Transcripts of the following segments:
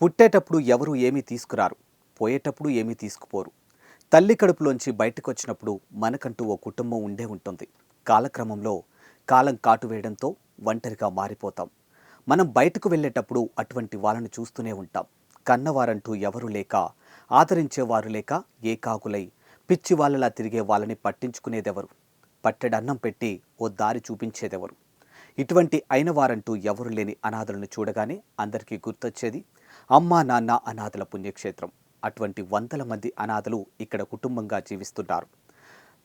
పుట్టేటప్పుడు ఎవరు ఏమీ తీసుకురారు పోయేటప్పుడు ఏమీ తీసుకుపోరు. తల్లి కడుపులోంచి బయటకు వచ్చినప్పుడు మనకంటూ ఓ కుటుంబం ఉండే ఉంటుంది. కాలక్రమంలో కాలం కాటు వేయడంతో ఒంటరిగా మారిపోతాం. మనం బయటకు వెళ్ళేటప్పుడు అటువంటి వాళ్ళని చూస్తూనే ఉంటాం. కన్నవారంటూ ఎవరు లేక ఆదరించేవారు లేక ఏకాకులై పిచ్చి వాళ్ళలా తిరిగే వాళ్ళని పట్టించుకునేదెవరు? పట్టెడన్నం పెట్టి ఓ దారి చూపించేదెవరు? ఇటువంటి అయిన వారంటూ ఎవరు లేని అనాథలను చూడగానే అందరికీ గుర్తొచ్చేది అమ్మా నాన్న అనాథల పుణ్యక్షేత్రం. అటువంటి వందల మంది అనాథలు ఇక్కడ కుటుంబంగా జీవిస్తున్నారు.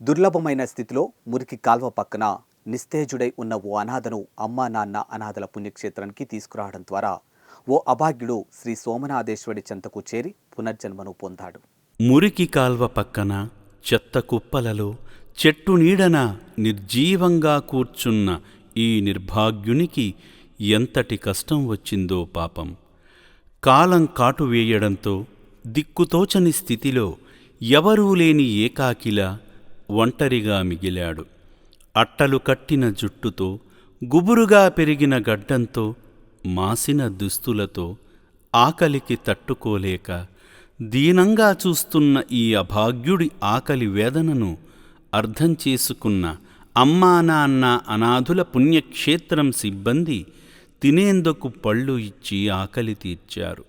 దుర్లభమైన స్థితిలో మురికి కాల్వ పక్కన నిస్తేజుడై ఉన్న ఓ అనాథను అమ్మా నాన్న అనాథల పుణ్యక్షేత్రానికి తీసుకురావడం ద్వారా ఓ అభాగ్యుడు శ్రీ సోమనాథేశ్వరి చెంతకు చేరి పునర్జన్మను పొందాడు. మురికి కాల్వ పక్కన చెత్త కుప్పలలో చెట్టు నీడన నిర్జీవంగా కూర్చున్న ఈ నిర్భాగ్యునికి ఎంతటి కష్టం వచ్చిందో పాపం. కాలం కాటు వేయడంతో దిక్కుతోచని స్థితిలో ఎవరూ లేని ఏకాకిలా ఒంటరిగా మిగిలాడు. అట్టలు కట్టిన జుట్టుతో గుబురుగా పెరిగిన గడ్డంతో మాసిన దుస్తులతో ఆకలికి తట్టుకోలేక దీనంగా చూస్తున్న ఈ అభాగ్యుడి ఆకలి వేదనను అర్థం చేసుకున్న అమ్మా నాన్న అనాథుల పుణ్యక్షేత్రం సిబ్బంది తినేందుకు పళ్ళు ఇచ్చి ఆకలి తీర్చారు.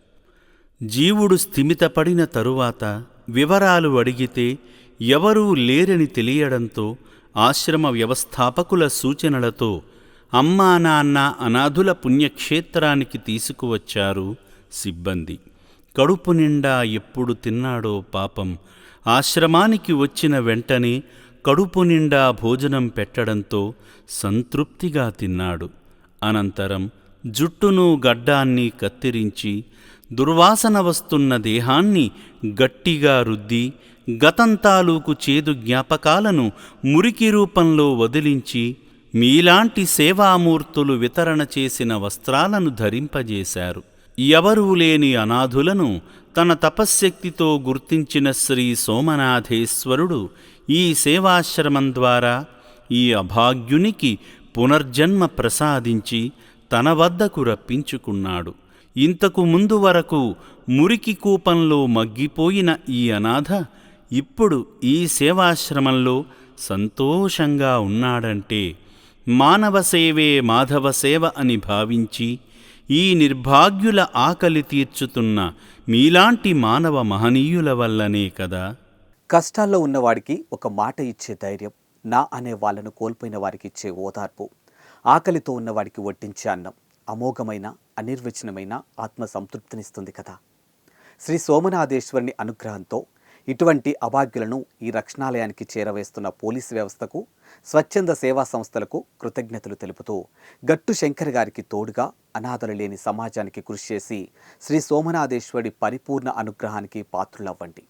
జీవుడు స్థిమితపడిన తరువాత వివరాలు అడిగితే ఎవరూ లేరని తెలియడంతో ఆశ్రమ వ్యవస్థాపకుల సూచనలతో అమ్మా నాన్న అనాథుల పుణ్యక్షేత్రానికి తీసుకువచ్చారు సిబ్బంది. కడుపు నిండా ఎప్పుడు తిన్నాడో పాపం ఆశ్రమానికి వచ్చిన వెంటనే కడుపు నిండా భోజనం పెట్టడంతో సంతృప్తిగా తిన్నాడు. అనంతరం జుట్టును గడ్డాన్ని కత్తిరించి దుర్వాసన వస్తున్న దేహాన్ని గట్టిగా రుద్ది గతం తాలూకు చేదు జ్ఞాపకాలను మురికి రూపంలో వదిలించి మీలాంటి సేవామూర్తులు వితరణ చేసిన వస్త్రాలను ధరింపజేశారు. ఎవరూ లేని అనాథులను తన తపశ్శక్తితో గుర్తించిన శ్రీ సోమనాథేశ్వరుడు ఈ సేవాశ్రమం ద్వారా ఈ అభాగ్యునికి పునర్జన్మ ప్రసాదించి తన వద్దకు రప్పించుకున్నాడు. ఇంతకు ముందు వరకు మురికి కూపంలో మగ్గిపోయిన ఈ అనాథ ఇప్పుడు ఈ సేవాశ్రమంలో సంతోషంగా ఉన్నాడంటే మానవ సేవే మాధవ సేవ అని భావించి ఈ నిర్భాగ్యుల ఆకలి తీర్చుతున్న మీలాంటి మానవ మహనీయుల వల్లనే కదా. కష్టాల్లో ఉన్నవాడికి ఒక మాట ఇచ్చే ధైర్యం నా అనే వాళ్ళను కోల్పోయిన వారికి ఇచ్చే ఓదార్పు. ఆకలితో ఉన్నవాడికి వడ్డించే అన్నం అమోఘమైన అనిర్వచనమైన ఆత్మ సంతృప్తినిస్తుంది కదా. శ్రీ సోమనాథేశ్వరుని అనుగ్రహంతో ఇటువంటి అభాగ్యులను ఈ రక్షణాలయానికి చేరవేస్తున్న పోలీసు వ్యవస్థకు స్వచ్ఛంద సేవా సంస్థలకు కృతజ్ఞతలు తెలుపుతూ గట్టు శంకర్ గారికి తోడుగా అనాథలు లేని సమాజానికి కృషి చేసి శ్రీ సోమనాథేశ్వరి పరిపూర్ణ అనుగ్రహానికి పాత్రులవ్వండి.